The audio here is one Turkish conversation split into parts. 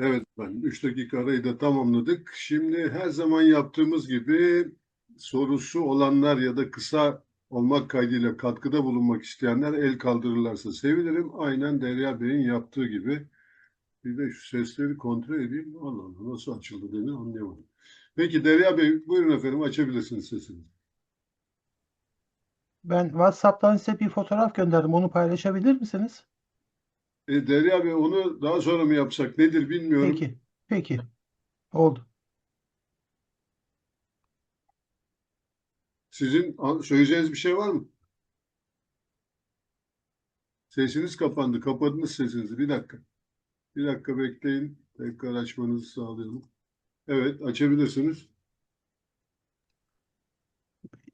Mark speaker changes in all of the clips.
Speaker 1: Evet ben 3 dakika arayı da tamamladık. Şimdi her zaman yaptığımız gibi sorusu olanlar ya da kısa olmak kaydıyla katkıda bulunmak isteyenler el kaldırırlarsa sevinirim. Aynen Derya Bey'in yaptığı gibi. Bir de şu sesleri kontrol edeyim. Allah Allah nasıl açıldı demin anlayamadım. Peki Derya Bey buyurun efendim açabilirsiniz sesini.
Speaker 2: Ben WhatsApp'tan size bir fotoğraf gönderdim. Onu paylaşabilir misiniz?
Speaker 1: E, Derya Bey onu daha sonra mı yapsak nedir bilmiyorum.
Speaker 2: Peki. Peki. Oldu.
Speaker 1: Sizin söyleyeceğiniz bir şey var mı? Sesiniz kapandı. Kapadınız sesinizi. Bir dakika. Bir dakika bekleyin. Tekrar açmanızı sağlayalım. Evet, açabilirsiniz.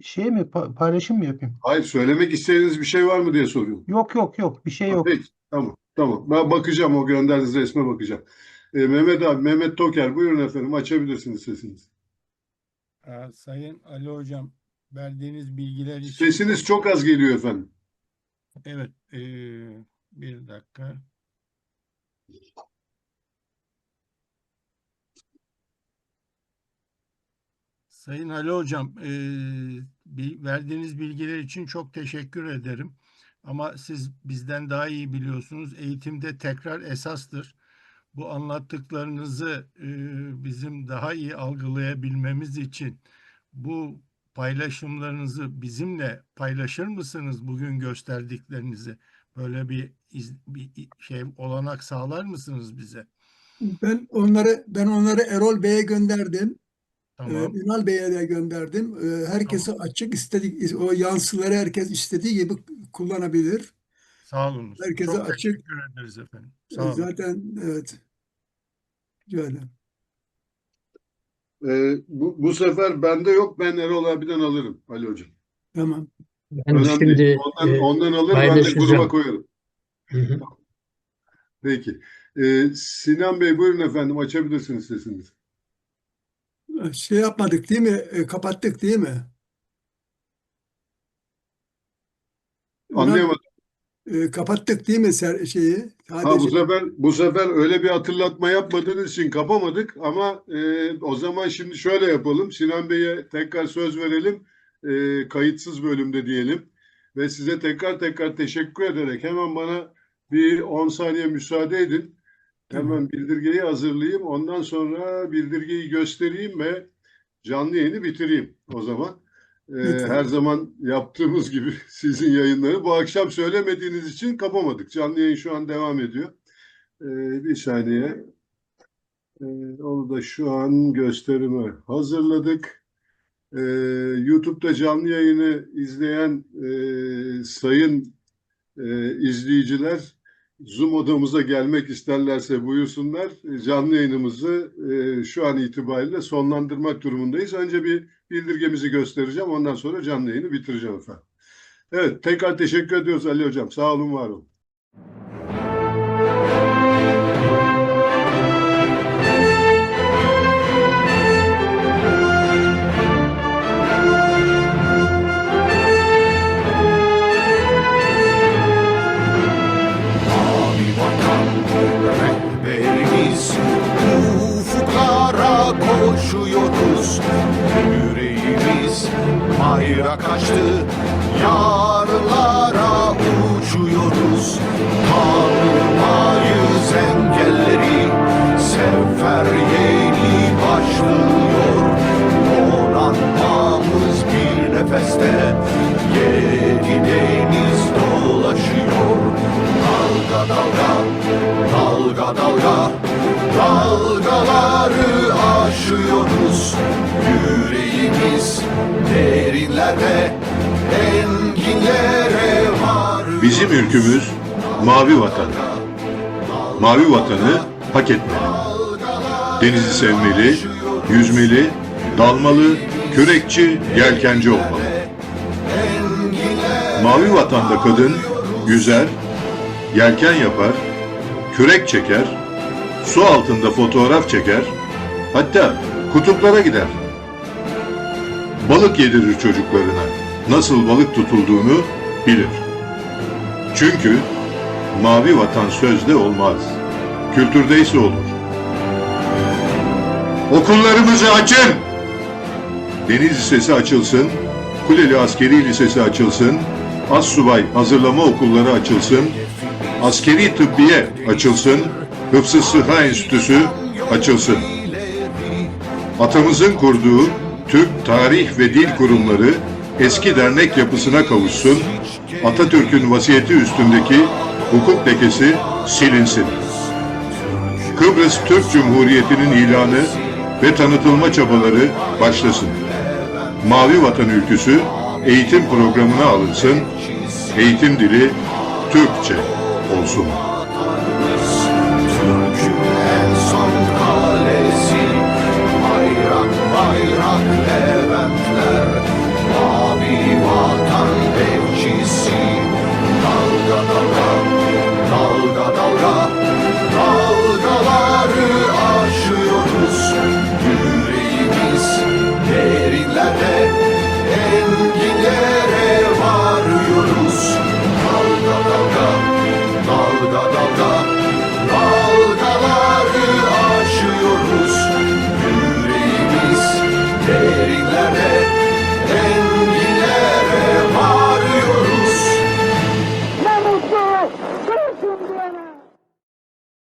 Speaker 2: Şey mi pa- paylaşım mı yapayım?
Speaker 1: Hayır, söylemek istediğiniz bir şey var mı diye soruyorum.
Speaker 2: Yok yok yok. Bir şey
Speaker 1: Ha,
Speaker 2: yok.
Speaker 1: Peki, tamam, tamam. Ben bakacağım o gönderdiğiniz resme bakacağım. E, Mehmet abi, Mehmet Toker, buyurun efendim, açabilirsiniz sesinizi.
Speaker 3: Aa, Sayın Ali Hocam, verdiğiniz bilgiler için
Speaker 1: Sesiniz çok az geliyor efendim.
Speaker 3: evet eee, bir dakika. Sayın Ali Hocam, bi- verdiğiniz bilgiler için çok teşekkür ederim. Ama siz bizden daha iyi biliyorsunuz. Eğitimde tekrar esastır. Bu anlattıklarınızı eee, bizim daha iyi algılayabilmemiz için bu paylaşımlarınızı bizimle paylaşır mısınız bugün gösterdiklerinizi? Böyle bir, iz- bir şey olanak sağlar mısınız bize?
Speaker 4: Ben onları ben onları Erol Bey'e gönderdim. Ee,
Speaker 3: Tamam.
Speaker 4: Ünal Bey'e de gönderdim. Ee, herkese açık istedik o yansıları herkes istediği gibi kullanabilir.
Speaker 3: Sağ olun.
Speaker 4: Herkese
Speaker 3: Çok
Speaker 4: açık.
Speaker 3: teşekkür ederiz efendim.
Speaker 4: Ee,
Speaker 3: Sağ olun.
Speaker 4: Zaten evet. Şöyle.
Speaker 1: E, bu, bu sefer bende yok, ben Erol abiden alırım Ali Hocam.
Speaker 4: Tamam.
Speaker 5: Ben
Speaker 1: Önemli
Speaker 5: şimdi
Speaker 1: Ondan,
Speaker 5: e,
Speaker 1: ondan alır, ben de gruba koyarım.
Speaker 5: hı hı.
Speaker 1: Peki. Ee, Sinan Bey buyurun efendim açabilirsiniz sesinizi.
Speaker 4: Şey yapmadık değil mi? Ee, kapattık değil mi?
Speaker 1: Anlayamadım.
Speaker 4: e, kapattık değil mi ser şeyi?
Speaker 1: Ha, bu
Speaker 4: Sadece
Speaker 1: sefer bu sefer öyle bir hatırlatma yapmadığınız için kapamadık ama e, o zaman şimdi şöyle yapalım. Sinan Bey'e tekrar söz verelim. E, kayıtsız bölümde diyelim. Ve size tekrar tekrar teşekkür ederek hemen bana bir 10 saniye müsaade edin. Hemen bildirgeyi hazırlayayım. Ondan sonra bildirgeyi göstereyim ve canlı yayını bitireyim o zaman. Ee, her zaman yaptığımız gibi sizin yayınları bu akşam söylemediğiniz için kapamadık. Canlı yayın şu an devam ediyor. Ee, bir saniye. Ee, onu da şu an gösterime hazırladık. Ee, YouTube'da canlı yayını izleyen e, sayın e, izleyiciler Zoom odamıza gelmek isterlerse buyursunlar. Canlı yayınımızı e, şu an itibariyle sonlandırmak durumundayız. Önce bir bildirgemizi göstereceğim. Ondan sonra canlı yayını bitireceğim efendim. Evet, tekrar teşekkür ediyoruz Ali Hocam. Sağ olun, var olun.
Speaker 6: Bayrak açtı Yarlara uçuyoruz. Tanımayız engelleri Sefer yeni başlıyor. Donanmamız bir nefeste Yedi deniz dolaşıyor. Dalga dalga Dalga dalga dalgaları aşıyoruz. Yüreğimiz derinlerde enginlere var
Speaker 1: Bizim ülkümüz mavi vatan. Mavi vatanı hak etmeli. Denizi sevmeli, yüzmeli, dalmalı, kürekçi, yelkenci olmalı. Mavi vatanda kadın yüzer, yelken yapar, kürek çeker, su altında fotoğraf çeker, hatta kutuplara gider. Balık yedirir çocuklarına. Nasıl balık tutulduğunu bilir. Çünkü mavi vatan sözde olmaz. Kültürde ise olur. Okullarımızı açın! Deniz Lisesi açılsın, Kuleli Askeri Lisesi açılsın, Assubay Hazırlama Okulları açılsın, Askeri Tıbbiye açılsın, Hıfzı Sıha Enstitüsü açılsın. Atamızın kurduğu Türk Tarih ve Dil Kurumları eski dernek yapısına kavuşsun, Atatürk'ün vasiyeti üstündeki hukuk lekesi silinsin. Kıbrıs Türk Cumhuriyeti'nin ilanı ve tanıtılma çabaları başlasın. Mavi Vatan Ülküsü eğitim programına alınsın, eğitim dili Türkçe olsun. hak evem